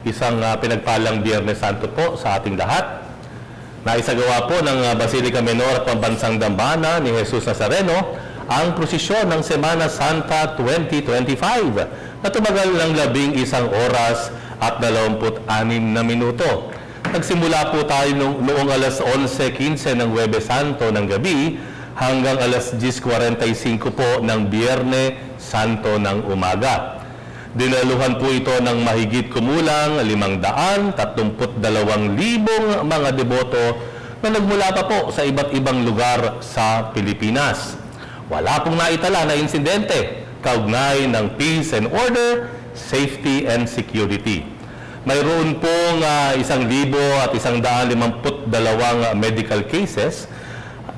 Isang ah, pinagpalang Biyernes Santo po sa ating lahat. Naisagawa po ng ah, Basilica Menor at Pambansang Dambana ni Jesus Nazareno ang prosesyon ng Semana Santa 2025 na tumagal ng labing isang oras at 26 na minuto. Nagsimula po tayo noong, noong alas 11.15 ng Webe Santo ng gabi hanggang alas 10.45 po ng Biyernes Santo ng umaga. Dinaluhan po ito ng mahigit kumulang 532,000 mga deboto na nagmula pa po sa iba't ibang lugar sa Pilipinas. Wala pong naitala na insidente kaugnay ng peace and order, safety and security. Mayroon pong ah, isang libo at isang daan limamput dalawang medical cases.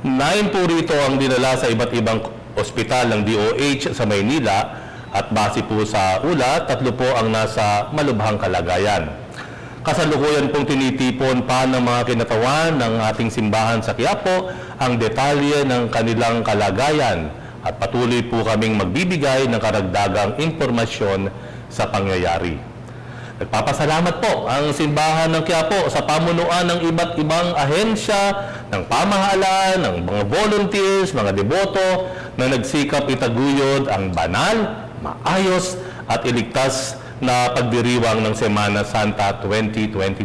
Nine po rito ang dinala sa iba't ibang ospital ng DOH sa Maynila at base po sa ulat, tatlo po ang nasa malubhang kalagayan. Kasalukuyan pong tinitipon pa ng mga kinatawan ng ating simbahan sa Quiapo ang detalye ng kanilang kalagayan at patuloy po kaming magbibigay ng karagdagang impormasyon sa pangyayari. Nagpapasalamat po ang simbahan ng Quiapo sa pamunuan ng iba't ibang ahensya ng pamahalaan, ng mga volunteers, mga deboto na nagsikap itaguyod ang banal, maayos at iligtas na pagdiriwang ng Semana Santa 2025.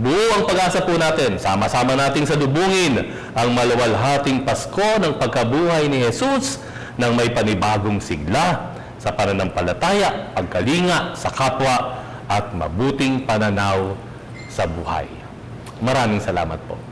Buo ang pag-asa po natin, sama-sama nating sadubungin ang malawalhating Pasko ng pagkabuhay ni Jesus ng may panibagong sigla sa pananampalataya, pagkalinga sa kapwa at mabuting pananaw sa buhay. Maraming salamat po.